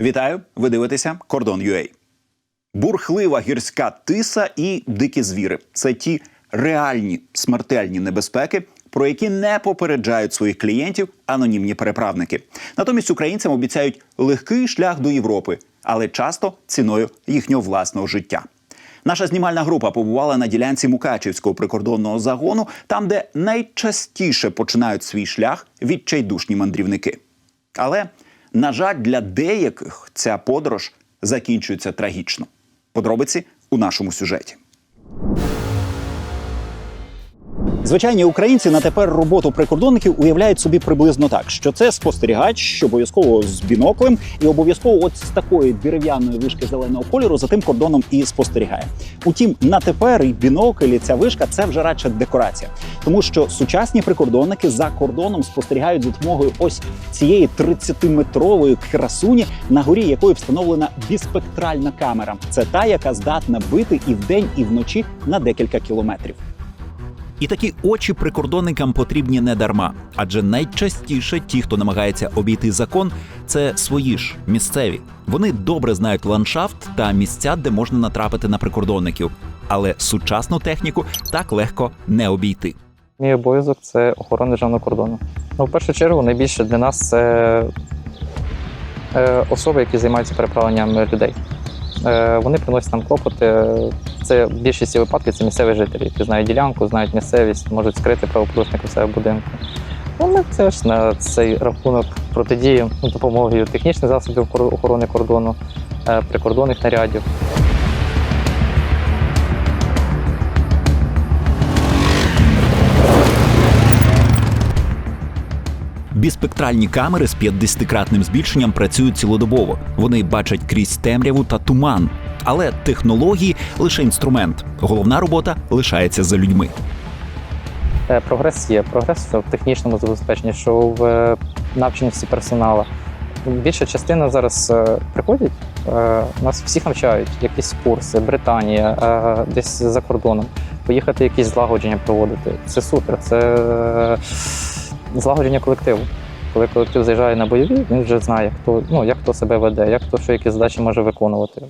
Вітаю! Ви дивитеся Кордон UA. Бурхлива гірська тиса і дикі звіри це ті реальні смертельні небезпеки, про які не попереджають своїх клієнтів анонімні переправники. Натомість українцям обіцяють легкий шлях до Європи, але часто ціною їхнього власного життя. Наша знімальна група побувала на ділянці Мукачівського прикордонного загону, там, де найчастіше починають свій шлях відчайдушні мандрівники. Але, на жаль, для деяких ця подорож закінчується трагічно. Подробиці у нашому сюжеті. Звичайні українці на тепер роботу прикордонників уявляють собі приблизно так, що це спостерігач, що обов'язково з біноклем, і обов'язково от з такої дерев'яної вишки зеленого кольору за тим кордоном і спостерігає. Утім, на тепер і бінокль, і ця вишка це вже радше декорація, тому що сучасні прикордонники за кордоном спостерігають за допомогою ось цієї 30-метрової красуні, на горі якої встановлена біспектральна камера. Це та, яка здатна бити і вдень, і вночі на декілька кілометрів. І такі очі прикордонникам потрібні не дарма, адже найчастіше ті, хто намагається обійти закон, це свої ж місцеві. Вони добре знають ландшафт та місця, де можна натрапити на прикордонників, але сучасну техніку так легко не обійти. Мій обов'язок це охорона державного кордону. Ну, в першу чергу, найбільше для нас це е, особи, які займаються переправленням людей. Е, вони приносять нам клопоти. Це в більшості випадків це місцеві жителі, які знають ділянку, знають місцевість, можуть скрити правопорушника в себе будинку. Ну, ми теж на цей рахунок протидіємо ну, допомогою технічних засобів охор- охорони кордону, е, прикордонних нарядів. Біспектральні камери з 50-кратним збільшенням працюють цілодобово. Вони бачать крізь темряву та туман. Але технології лише інструмент. Головна робота лишається за людьми. Е, Прогрес є. Прогрес в технічному забезпеченні, що в е, навченості персоналу. Більша частина зараз е, приходять, нас всіх навчають, якісь курси, Британія, десь за кордоном, поїхати якісь злагодження проводити. Це супер, це злагодження колективу. Коли колектив заїжджає на бойові, він вже знає, хто, ну, як хто себе веде, як хто що які задачі може виконувати.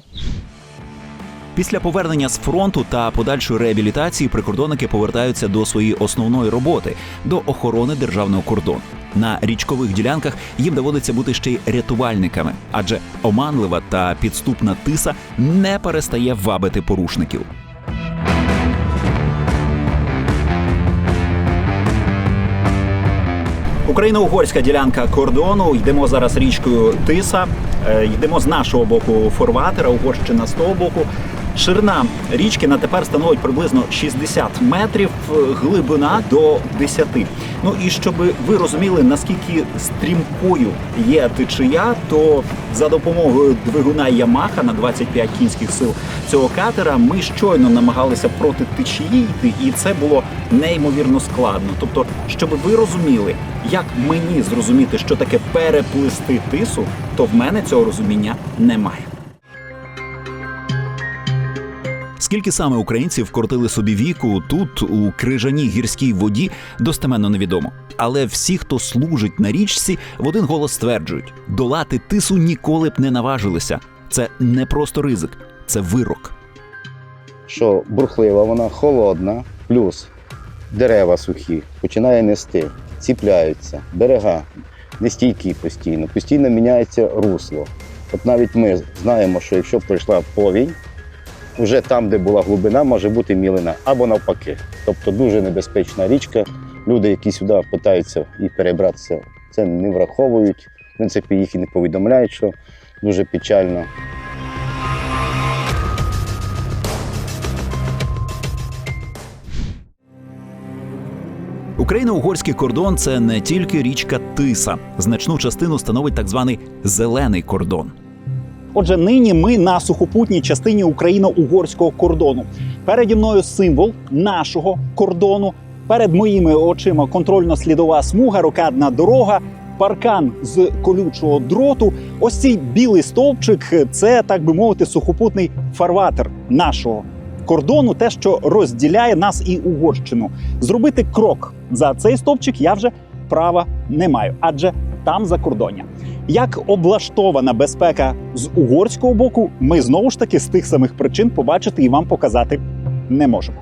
Після повернення з фронту та подальшої реабілітації прикордонники повертаються до своєї основної роботи до охорони державного кордону. На річкових ділянках їм доводиться бути ще й рятувальниками, адже оманлива та підступна тиса не перестає вабити порушників. Україно-угорська ділянка кордону. Йдемо зараз річкою Тиса. Е, Йдемо з нашого боку форватера, Угорщина з того боку. Ширина річки на тепер становить приблизно 60 метрів, е, глибина до 10. Ну і щоб ви розуміли, наскільки стрімкою є течія, то за допомогою двигуна Ямаха на 25 кінських сил цього катера ми щойно намагалися проти течії йти, і це було неймовірно складно. Тобто, щоб ви розуміли, як мені зрозуміти, що таке переплисти тису, то в мене цього розуміння немає. Скільки саме українців вкоротили собі віку тут, у крижаній гірській воді, достеменно невідомо. Але всі, хто служить на річці, в один голос стверджують: долати тису ніколи б не наважилися. Це не просто ризик, це вирок. що бурхлива, вона холодна, плюс дерева сухі, починає нести, ціпляються, берега нестійкі постійно, постійно міняється русло. От навіть ми знаємо, що якщо пройшла повінь, вже там, де була глибина, може бути мілина або навпаки. Тобто дуже небезпечна річка. Люди, які сюди питаються і перебратися, це не враховують. В принципі, їх і не повідомляють, що дуже печально. Україно-угорський кордон це не тільки річка Тиса. Значну частину становить так званий зелений кордон. Отже, нині ми на сухопутній частині україно-угорського кордону. Переді мною символ нашого кордону. Перед моїми очима контрольно-слідова смуга, рокадна дорога, паркан з колючого дроту. Ось цей білий стовпчик це, так би мовити, сухопутний фарватер нашого кордону, те, що розділяє нас і Угорщину. Зробити крок за цей стовпчик я вже права не маю, адже там закордоння. Як облаштована безпека з угорського боку, ми знову ж таки з тих самих причин побачити і вам показати не можемо.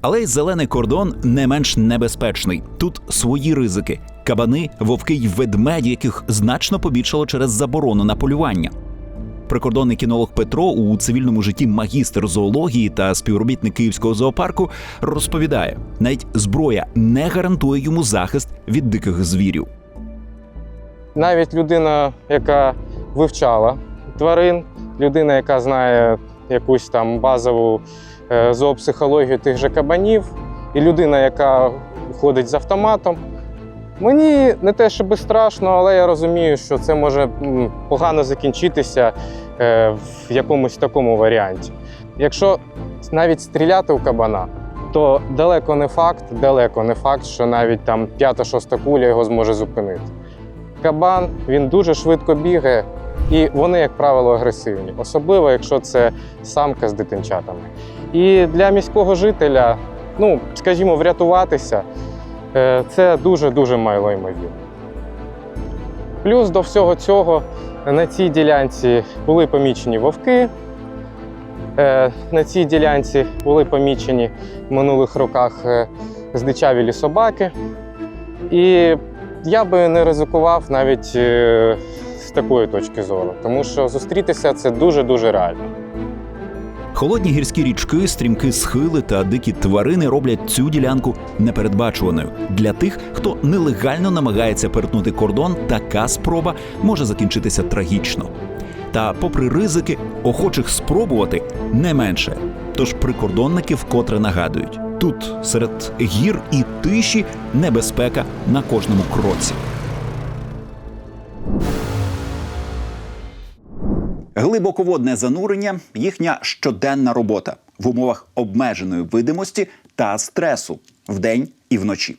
Але й зелений кордон не менш небезпечний. Тут свої ризики: кабани, вовки й ведмеді, яких значно побільшало через заборону на полювання. Прикордонний кінолог Петро у цивільному житті магістр зоології та співробітник київського зоопарку розповідає: навіть зброя не гарантує йому захист від диких звірів. Навіть людина, яка вивчала тварин, людина, яка знає якусь там базову е, зоопсихологію тих же кабанів, і людина, яка ходить з автоматом. Мені не те, щоб страшно, але я розумію, що це може погано закінчитися е, в якомусь такому варіанті. Якщо навіть стріляти у кабана, то далеко не факт, далеко не факт, що навіть там п'ята-шоста куля його зможе зупинити. Кабан він дуже швидко бігає, і вони, як правило, агресивні, особливо якщо це самка з дитинчатами. І для міського жителя, ну скажімо, врятуватися е, це дуже дуже мало ймовірно. Плюс до всього цього на цій ділянці були помічені вовки. е, На цій ділянці були помічені в минулих роках е, здичавілі собаки. І я би не ризикував навіть е, з такої точки зору, тому що зустрітися це дуже-дуже реально. Холодні гірські річки, стрімкі схили та дикі тварини роблять цю ділянку непередбачуваною. Для тих, хто нелегально намагається перетнути кордон, така спроба може закінчитися трагічно. Та, попри ризики, охочих спробувати не менше. Тож прикордонники вкотре нагадують: тут серед гір і тиші небезпека на кожному кроці. Глибоководне занурення їхня щоденна робота в умовах обмеженої видимості та стресу вдень і вночі.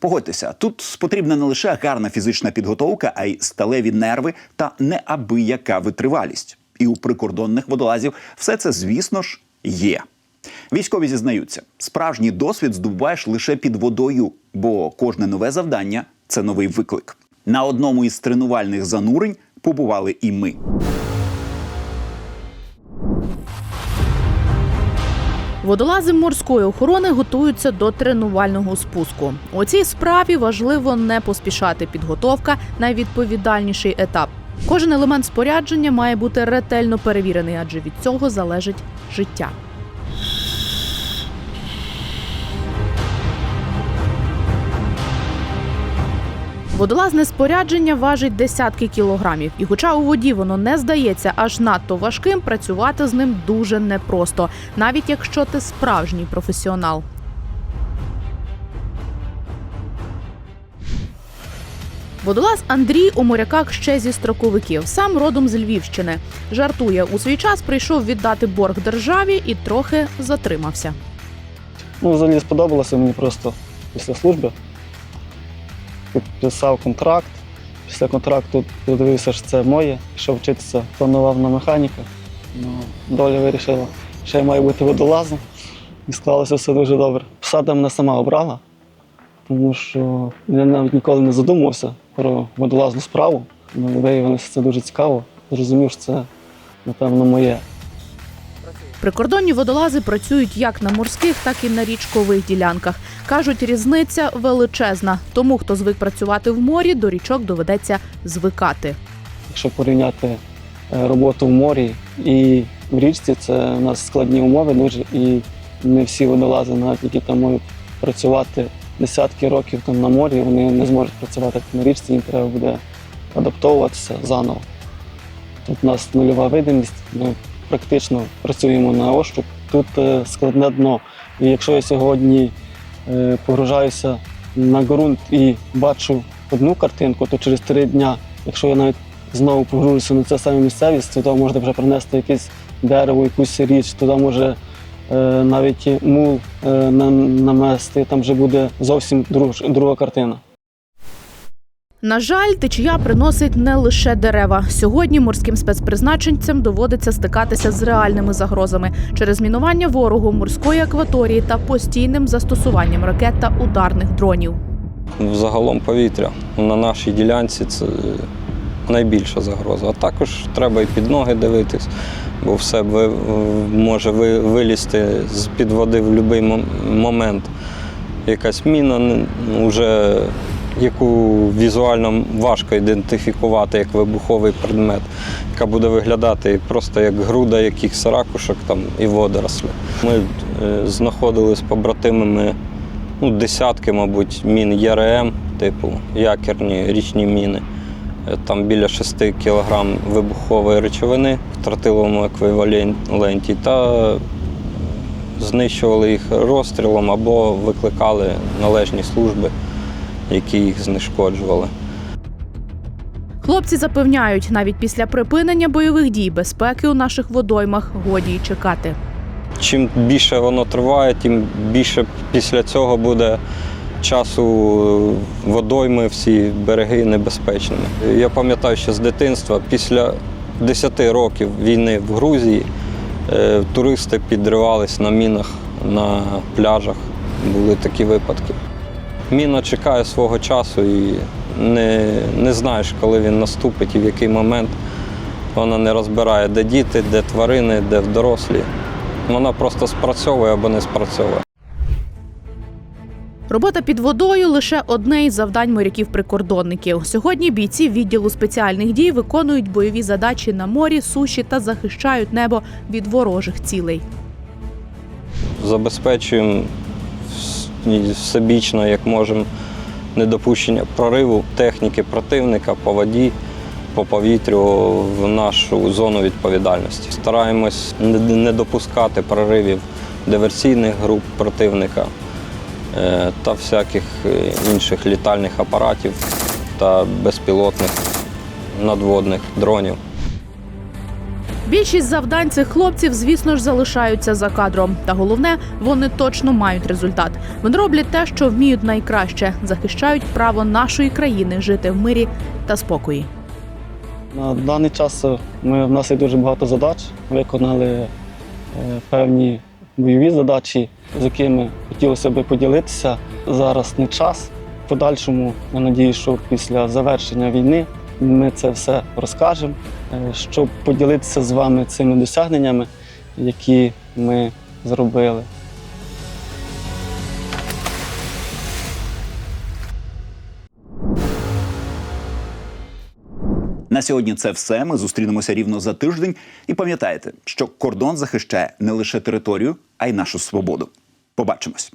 Погодьтеся, тут потрібна не лише гарна фізична підготовка, а й сталеві нерви та неабияка витривалість. І у прикордонних водолазів все це, звісно ж, є. Військові зізнаються, справжній досвід здобуваєш лише під водою, бо кожне нове завдання це новий виклик. На одному із тренувальних занурень побували і ми. Водолази морської охорони готуються до тренувального спуску. У цій справі важливо не поспішати. Підготовка найвідповідальніший етап. Кожен елемент спорядження має бути ретельно перевірений, адже від цього залежить життя. Водолазне спорядження важить десятки кілограмів, і хоча у воді воно не здається аж надто важким, працювати з ним дуже непросто, навіть якщо ти справжній професіонал. Водолаз Андрій у моряках ще зі строковиків, сам родом з Львівщини. Жартує, у свій час прийшов віддати борг державі і трохи затримався. Ну, взагалі сподобалося мені просто після служби. Підписав контракт. Після контракту подивився, що це моє, пішов вчитися, планував на механіка. Ну, доля вирішила, що я маю бути водолазом. І склалося все дуже добре. Посада мене сама обрала, тому що я навіть ніколи не задумувався про водолазну справу. Ну, виявилося це дуже цікаво. Зрозумів, що це, напевно, моє. Прикордонні водолази працюють як на морських, так і на річкових ділянках. Кажуть, різниця величезна. Тому, хто звик працювати в морі, до річок доведеться звикати. Якщо порівняти е, роботу в морі і в річці, це у нас складні умови дуже, і не всі водолази, навіть які там можуть працювати десятки років там на морі, вони не зможуть працювати на річці, їм треба буде адаптовуватися заново. Тут у нас нульова видимість, ми практично працюємо на ощуп. Тут е, складне дно. І якщо я сьогодні е, погружаюся на ґрунт і бачу одну картинку, то через три дня, якщо я навіть знову погружуся на це саме місцевість, туди можна вже принести якесь дерево, якусь річ, туди може е, навіть мул намести, там вже буде зовсім друга картина. На жаль, течія приносить не лише дерева. Сьогодні морським спецпризначенцям доводиться стикатися з реальними загрозами через мінування ворогу морської акваторії та постійним застосуванням ракет та ударних дронів. Взагалом повітря. На нашій ділянці це найбільша загроза. А також треба і під ноги дивитись, бо все може ви, вилізти з-під води в будь-який момент. Якась міна вже яку візуально важко ідентифікувати як вибуховий предмет, яка буде виглядати просто як груда якихось ракушок там, і водорослі. Ми е, знаходили з побратимами ну, десятки, мабуть, мін ЯРМ, типу якірні річні міни. Е, Там біля 6 кг вибухової речовини в тротиловому еквіваленті та знищували їх розстрілом або викликали належні служби, які їх знешкоджували. Хлопці запевняють, навіть після припинення бойових дій безпеки у наших водоймах годі й чекати. Чим більше воно триває, тим більше після цього буде часу е, водойми, всі береги небезпечними. Я пам'ятаю, що з дитинства, після 10 років війни в Грузії, е, туристи підривались на мінах на пляжах. Були такі випадки. Міна чекає свого часу і не, не знаєш, коли він наступить і в який момент. Вона не розбирає, де діти, де тварини, де дорослі. Вона просто спрацьовує або не спрацьовує. Робота під водою лише одне із завдань моряків-прикордонників. Сьогодні бійці відділу спеціальних дій виконують бойові задачі на морі, суші та захищають небо від ворожих цілей. Забезпечуємо вс- всебічно, як можемо, недопущення прориву техніки противника по воді, по повітрю в нашу зону відповідальності. Стараємось не не допускати проривів диверсійних груп противника е, та всяких е, інших літальних апаратів та безпілотних надводних дронів. Більшість завдань цих хлопців, звісно ж, залишаються за кадром. Та головне, вони точно мають результат. Вони роблять те, що вміють найкраще, захищають право нашої країни жити в мирі та спокої. На даний час е, ми, в нас є дуже багато задач. Виконали е, певні бойові задачі, з якими хотілося б поділитися. Зараз не час. В подальшому, я надію, що після завершення війни ми це все розкажемо, щоб поділитися з вами цими досягненнями, які ми зробили. На сьогодні це все. Ми зустрінемося рівно за тиждень. І пам'ятайте, що кордон захищає не лише територію, а й нашу свободу. Побачимось.